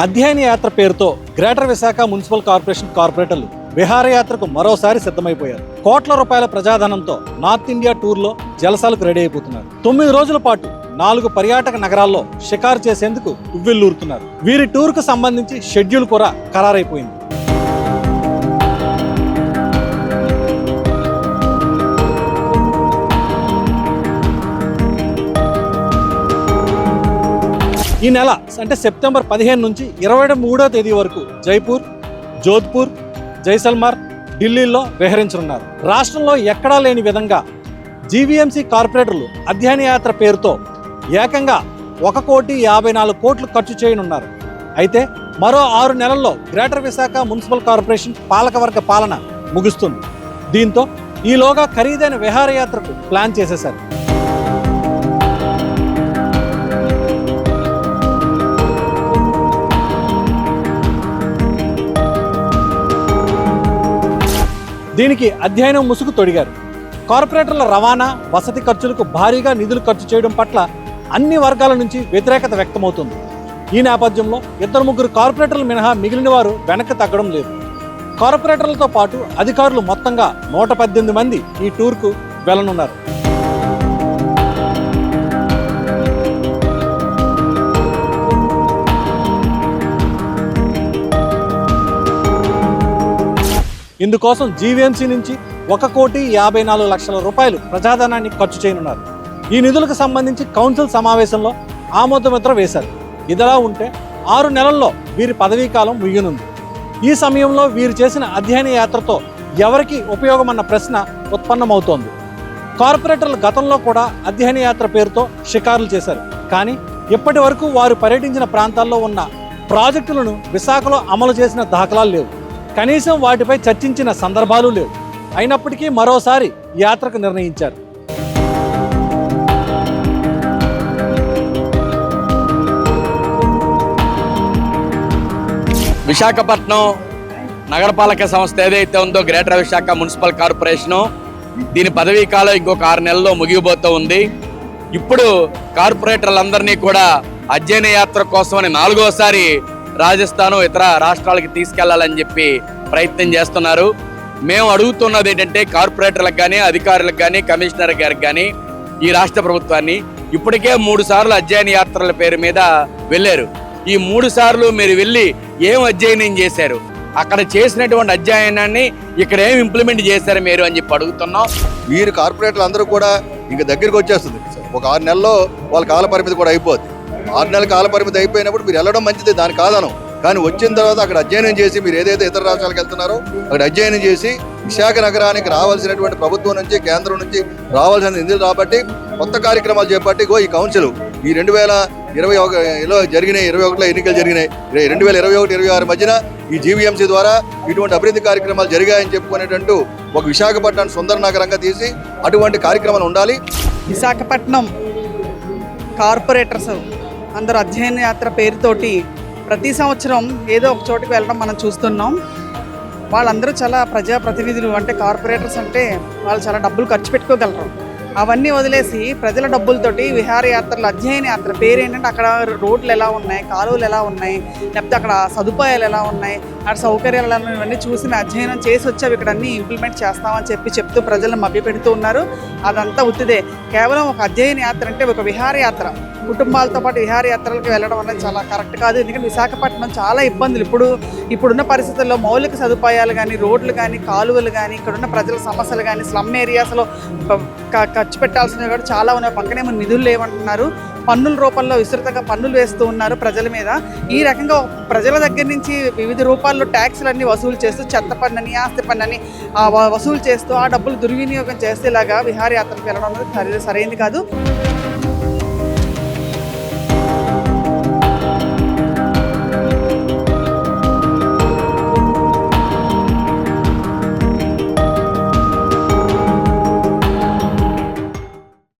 అధ్యయన యాత్ర పేరుతో గ్రేటర్ విశాఖ మున్సిపల్ కార్పొరేషన్ కార్పొరేటర్లు విహారయాత్రకు మరోసారి సిద్ధమైపోయారు. కోట్ల రూపాయల ప్రజాధనంతో నార్త్ ఇండియా టూర్లో జలసాలకు రెడీ అయిపోతున్నారు. తొమ్మిది రోజుల పాటు నాలుగు పర్యాటక నగరాల్లో షికారు చేసేందుకు ఉవ్వెల్లూరుతున్నారు వీరి టూర్కు సంబంధించి షెడ్యూల్ కూడా ఖరారైపోయింది. ఈ నెల అంటే సెప్టెంబర్ పదిహేను నుంచి ఇరవై మూడో తేదీ వరకు జైపూర్ జోధ్పూర్ జైసల్మార్ ఢిల్లీలో విహరించనున్నారు. రాష్ట్రంలో ఎక్కడా లేని విధంగా జీవీఎంసీ కార్పొరేటర్లు అధ్యయన యాత్ర పేరుతో ఏకంగా ఒక కోటి యాభై నాలుగు కోట్లు ఖర్చు చేయనున్నారు. అయితే మరో ఆరు నెలల్లో గ్రేటర్ విశాఖ మున్సిపల్ కార్పొరేషన్ పాలకవర్గ పాలన ముగుస్తుంది. దీంతో ఈలోగా ఖరీదైన విహారయాత్రకు ప్లాన్ చేసేశారు. దీనికి అధ్యయనం ముసుగు తొడిగారు. కార్పొరేటర్ల రవాణా వసతి ఖర్చులకు భారీగా నిధులు ఖర్చు చేయడం పట్ల అన్ని వర్గాల నుంచి వ్యతిరేకత వ్యక్తమవుతుంది. ఈ నేపథ్యంలో ఇద్దరు ముగ్గురు కార్పొరేటర్లు మినహా మిగిలిన వారు వెనక్కి తగ్గడం లేదు. కార్పొరేటర్లతో పాటు అధికారులు మొత్తంగా నూట పద్దెనిమిది మంది ఈ టూర్కు వెళ్ళనున్నారు. ఇందుకోసం జీవీఎంసీ నుంచి ఒక కోటి యాభై నాలుగు లక్షల రూపాయలు ప్రజాధనాన్ని ఖర్చు చేయనున్నారు. ఈ నిధులకు సంబంధించి కౌన్సిల్ సమావేశంలో ఆమోదముద్ర వేశారు. ఇదిలా ఉంటే ఆరు నెలల్లో వీరి పదవీ కాలం ముగియనుంది. ఈ సమయంలో వీరు చేసిన అధ్యయన యాత్రతో ఎవరికి ఉపయోగమన్న ప్రశ్న ఉత్పన్నమవుతోంది. కార్పొరేటర్లు గతంలో కూడా అధ్యయన యాత్ర పేరుతో షికారులు చేశారు. కానీ ఇప్పటి వరకు వారు పర్యటించిన ప్రాంతాల్లో ఉన్న ప్రాజెక్టులను విశాఖలో అమలు చేసిన దాఖలాలు లేవు. కనీసం వాటిపై చర్చించిన సందర్భాలు లేవు. అయినప్పటికీ మరోసారి యాత్రకు నిర్ణయించారు. విశాఖపట్నం నగరపాలక సంస్థ ఏదైతే ఉందో గ్రేటర్ విశాఖ మున్సిపల్ కార్పొరేషను దీని పదవీ కాలం ఇంకొక ఆరు నెలల్లో ముగియబోతూ ఉంది. ఇప్పుడు కార్పొరేటర్లందరినీ కూడా అధ్యయన యాత్ర కోసమని నాలుగోసారి రాజస్థాను ఇతర రాష్ట్రాలకి తీసుకెళ్ళాలని చెప్పి ప్రయత్నం చేస్తున్నారు. మేము అడుగుతున్నది ఏంటంటే కార్పొరేటర్లకు కానీ అధికారులకు కానీ కమిషనర్ గారికి కానీ ఈ రాష్ట్ర ప్రభుత్వాన్ని ఇప్పటికే మూడు సార్లు అధ్యయన యాత్రల పేరు మీద వెళ్ళారు. ఈ మూడు సార్లు మీరు వెళ్ళి ఏం అధ్యయనం చేశారు? అక్కడ చేసినటువంటి అధ్యయనాన్ని ఇక్కడ ఏం ఇంప్లిమెంట్ చేశారు మీరు అని చెప్పి అడుగుతున్నాం. వీరు కార్పొరేటర్లు అందరూ కూడా ఇంక దగ్గరికి వచ్చేస్తుంది. ఒక ఆరు నెలల్లో వాళ్ళ కాల పరిమితి కూడా అయిపోద్ది. ఆరు నెలల కాల పరిమితి అయిపోయినప్పుడు మీరు వెళ్ళడం మంచిది దాని కాదను. కానీ వచ్చిన తర్వాత అక్కడ అధ్యయనం చేసి మీరు ఏదైతే ఇతర రాష్ట్రాలకు వెళ్తున్నారో అక్కడ అధ్యయనం చేసి విశాఖ నగరానికి రావాల్సినటువంటి ప్రభుత్వం నుంచి కేంద్రం నుంచి రావాల్సిన నిధులు రాబట్టి కొత్త కార్యక్రమాలు చేపట్టి గో ఈ కౌన్సిల్. ఈ రెండు వేల ఇరవై ఒకలో జరిగినాయి ఇరవై ఒకటిలో ఎన్నికలు జరిగినాయి. రెండు వేల ఇరవై ఒకటి ఇరవై ఆరు మధ్యన ఈ జీవీఎంసీ ద్వారా ఇటువంటి అభివృద్ధి కార్యక్రమాలు జరిగాయని చెప్పుకునేటట్టు ఒక విశాఖపట్నాన్ని సుందర నగరంగా తీసి అటువంటి కార్యక్రమాలు ఉండాలి. విశాఖపట్నం కార్పొరేటర్స్ అందరూ అధ్యయన యాత్ర పేరుతోటి ప్రతి సంవత్సరం ఏదో ఒక చోటుకి వెళ్ళడం మనం చూస్తున్నాం. వాళ్ళందరూ చాలా ప్రజాప్రతినిధులు అంటే కార్పొరేటర్స్ అంటే వాళ్ళు చాలా డబ్బులు ఖర్చు పెట్టుకోగలరు. అవన్నీ వదిలేసి ప్రజల డబ్బులతోటి విహారయాత్రలు అధ్యయన యాత్ర పేరు ఏంటంటే అక్కడ రోడ్లు ఎలా ఉన్నాయి కాలువలు ఎలా ఉన్నాయి లేకపోతే అక్కడ సదుపాయాలు ఎలా ఉన్నాయి అక్కడ సౌకర్యాలు ఎలా ఉన్నాయి ఇవన్నీ చూసి మేము అధ్యయనం చేసి వచ్చాము ఇక్కడ అన్నీ ఇంప్లిమెంట్ చేస్తామని చెప్పి చెప్తూ ప్రజలను మభ్యపెడుతూ ఉన్నారు. అదంతా ఉత్తిదే. కేవలం ఒక అధ్యయన యాత్ర అంటే ఒక విహారయాత్ర. కుటుంబాలతో పాటు విహారయాత్రలకు వెళ్ళడం అనేది చాలా కరెక్ట్ కాదు. ఎందుకంటే విశాఖపట్నం చాలా ఇబ్బందులు. ఇప్పుడు ఇప్పుడున్న పరిస్థితుల్లో మౌలిక సదుపాయాలు కానీ రోడ్లు కానీ కాలువలు కానీ ఇక్కడున్న ప్రజల సమస్యలు కానీ స్లమ్ ఏరియాస్లో ఖర్చు పెట్టాల్సినవి కూడా చాలా ఉన్నాయి. పక్కనే మన నిధులు లేవంటున్నారు. పన్నుల రూపంలో విస్తృతంగా పన్నులు వేస్తూ ఉన్నారు ప్రజల మీద. ఈ రకంగా ప్రజల దగ్గర నుంచి వివిధ రూపాల్లో ట్యాక్స్లన్నీ వసూలు చేస్తూ చెత్త పన్నుని ఆస్తి పన్నుని వసూలు చేస్తూ ఆ డబ్బులు దుర్వినియోగం చేస్తే ఇలాగా విహారయాత్రకు వెళ్ళడం అనేది సరి- సరైనది కాదు.